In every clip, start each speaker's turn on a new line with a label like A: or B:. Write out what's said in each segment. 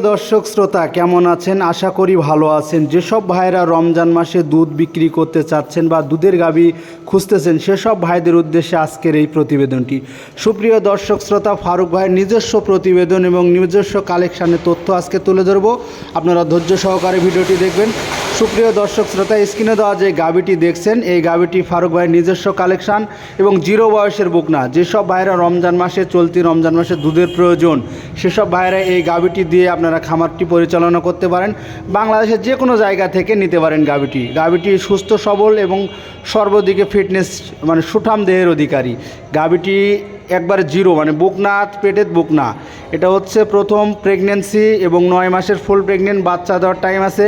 A: দর্শক, শ্রোতা, কেমন আছেন? আশা করি ভালো আছেন। যেসব ভাইরা রমজান মাসে দুধ বিক্রি করতে চাচ্ছেন বা দুধের গাবি খুঁজতেছেন, সেসব ভাইদের উদ্দেশ্যে আজকের এই প্রতিবেদনটি। সুপ্রিয় দর্শক, শ্রোতা, ফারুক ভাইয়ের নিজস্ব প্রতিবেদন এবং নিজস্ব কালেকশানের তথ্য আজকে তুলে ধরবো। আপনারা ধৈর্য সহকারে ভিডিওটি দেখবেন। সুপ্রিয় দর্শক শ্রোতা, স্ক্রিনে দেওয়া যে গাবিটি দেখছেন, এই গাবিটি ফারুক ভাইয়ের নিজস্ব কালেকশন এবং জিরো বয়সের বুক না। যেসব ভাইরা রমজান মাসে চলতি রমজান মাসে দুধের প্রয়োজন, সেসব ভাইরা এই গাবিটি দিয়ে আপনারা খামারটি পরিচালনা করতে পারেন। বাংলাদেশের যে কোনো জায়গা থেকে নিতে পারেন গাবিটি। গাবিটি সুস্থ, সবল এবং সর্বদিকে ফিটনেস মানে সুঠাম দেহের অধিকারী। গাবিটি একবার জিরো মানে বুক না পেটের বুক না এটা হচ্ছে প্রথম প্রেগনেন্সি এবং নয় মাসের ফুল প্রেগনেন্ট বাচ্চা দেওয়ার টাইম আছে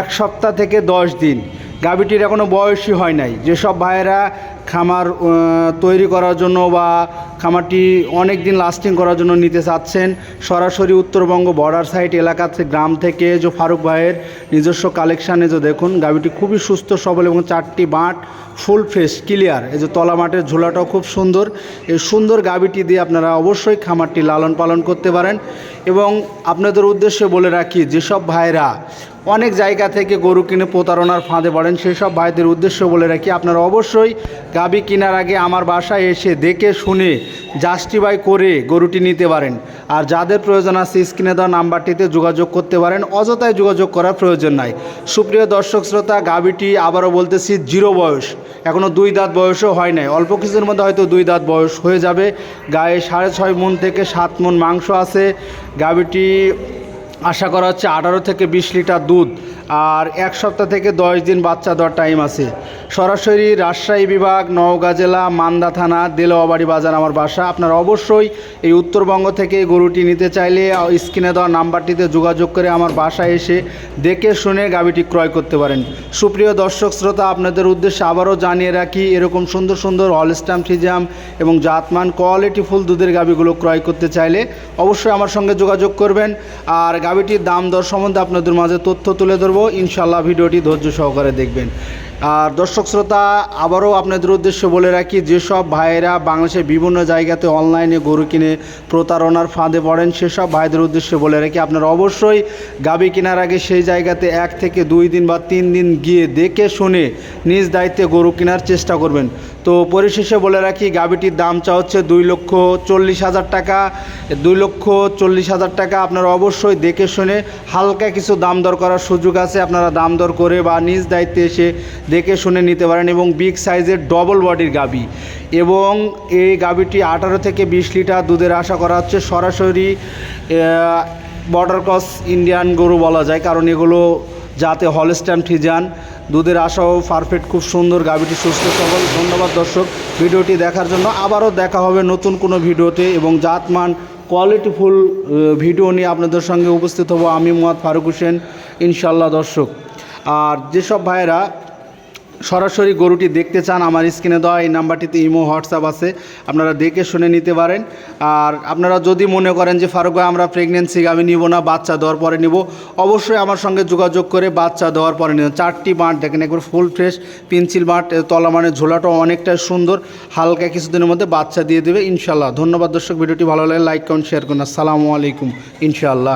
A: এক সপ্তাহ থেকে দশ দিন। গাভীটির এখনও বয়সই হয় নাই। যেসব ভাইয়েরা খামার তৈরি করার জন্য বা খামারটি অনেক দিন লাস্টিং করার জন্য নিতে চাচ্ছেন, সরাসরি উত্তরবঙ্গ বর্ডার সাইড এলাকা থেকে গ্রাম থেকে যে ফারুক ভাইয়ের নিজস্ব কালেকশানে যে দেখুন, গাভীটি খুবই সুস্থ, সবল এবং চারটি বাঁট ফুল ফ্রেশ ক্লিয়ার এই যে তলা মাঠের ঝোলাটাও খুব সুন্দর। এই সুন্দর গাভীটি দিয়ে আপনারা অবশ্যই খামারটি লালন পালন করতে পারেন এবং আপনাদের উদ্দেশ্যে বলে রাখি, যেসব ভাইরা অনেক জায়গা থেকে গরু কিনে প্রতারণার ফাঁদে পড়েন সেই সব ভাইদের উদ্দেশ্য বলে রাখি, আপনারা অবশ্যই গাবি কেনার আগে আমার বাসায় এসে দেখে শুনে জাস্টিফাই করে গরুটি নিতে পারেন। আর যাদের প্রয়োজন আছে স্ক্রিনে দেওয়া নাম্বারটিতে যোগাযোগ করতে পারেন। অযথায় যোগাযোগ করার প্রয়োজন নাই। সুপ্রিয় দর্শক শ্রোতা, গাবিটি আবারও বলতেছি জিরো বয়স। এখনও দুই দাঁত বয়সও হয় নাই। অল্প কিছুর মধ্যে হয়তো দুই দাঁত বয়স হয়ে যাবে। গায়ে সাড়ে ছয় মন থেকে সাত মন মাংস আছে। গাবিটি আশা করা হচ্ছে আঠারো থেকে বিশ লিটার দুধ আর এক সপ্তাহ থেকে দশ দিন বাচ্চা দেওয়ার টাইম আছে। সরাসরি রাজশাহী বিভাগ, নওগাঁ জেলা, মান্দা থানা দেলোয়াবাড়ি বাজার আমার বাসা। আপনারা অবশ্যই এই উত্তরবঙ্গ থেকে গরুটি নিতে চাইলে স্ক্রিনে দেওয়া নাম্বারটিতে যোগাযোগ করে আমার বাসায় এসে দেখে শুনে গাবিটি ক্রয় করতে পারেন। সুপ্রিয় দর্শক, শ্রোতা, আপনাদের উদ্দেশ্যে আবারও জানিয়ে রাখি, এরকম সুন্দর সুন্দর অলস্টাম ফিজাম এবং জাতমান কোয়ালিটি ফুল দুধের গাবিগুলো ক্রয় করতে চাইলে অবশ্যই আমার সঙ্গে যোগাযোগ করবেন। আর গাবিটির দাম দর সম্বন্ধে আপনাদের মাঝে তথ্য তুলে ধরবো। ইনশাল্লাহ ভিডিওটি ধৈর্য সহকারে দেখবেন। আর দর্শক শ্রোতা, আবারও আপনাদের উদ্দেশ্যে বলে রাখি, যেসব ভাইয়েরা বাংলাদেশের বিভিন্ন জায়গাতে অনলাইনে গরু কিনে প্রতারণার ফাঁদে পড়েন, সেসব ভাইদের উদ্দেশ্যে বলে রাখি, আপনারা অবশ্যই গাবি কেনার আগে সেই জায়গাতে এক থেকে দুই দিন বা তিন দিন গিয়ে দেখে শুনে নিজ দায়িত্বে গরু কেনার চেষ্টা করবেন। তো পরিশেষে বলে রাখি, গাবিটির দাম চা হচ্ছে দুই লক্ষ চল্লিশ হাজার টাকা। দুই লক্ষ চল্লিশ হাজার টাকা আপনারা অবশ্যই দেখে শুনে হালকা কিছু দাম দর করার সুযোগ আছে, আপনারা দাম দর করে বা নিজ দায়িত্বে এসে দেখে শুনে নিতে পারেন এবং বিগ সাইজের ডবল বডির গাবি। এবং এই গাবিটি আঠারো থেকে বিশ লিটার দুধের আশা করা হচ্ছে। সরাসরি বর্ডার ক্রস ইন্ডিয়ান গরু বলা যায়, কারণ এগুলো যাতে হলস্ট্যাম ঠিজান দুধের আশাও পারফেক্ট খুব সুন্দর গাবিটি সুস্থ, সবল। ধন্যবাদ দর্শক, ভিডিওটি দেখার জন্য আবারও দেখা হবে নতুন কোনো ভিডিওতে এবং জাতমান কোয়ালিটিফুল ভিডিও নিয়ে আপনাদের সঙ্গে উপস্থিত হব আমি মোহাম্মদ ফারুক হোসেন ইনশাল্লাহ দর্শক। আর যেসব ভাইয়েরা সরাসরি গরুটি দেখতে চান, আমার স্ক্রিনে দেওয়া এই নাম্বারটিতে ইমো, হোয়াটসঅ্যাপ আছে, আপনারা দেখে শুনে নিতে পারেন। আর আপনারা যদি মনে করেন যে, ফারুক ভাই, আমরা প্রেগনেন্সি আমি নিব না, বাচ্চা দেওয়ার পরে নিব, অবশ্যই আমার সঙ্গে যোগাযোগ করে বাচ্চা দেওয়ার পরে নিব চারটি বাঁট, দেখেন একবার ফুল ফ্রেশ পেন্সিল বাঁট তলা মানে ঝোলাটাও অনেকটাই সুন্দর, হালকা কিছুদিনের মধ্যে বাচ্চা দিয়ে দেবে ইনশাল্লাহ ধন্যবাদ দর্শক, ভিডিওটি ভালো লাগে লাইক করুন শেয়ার করুন। আসসালামু আলাইকুম ইনশাল্লাহ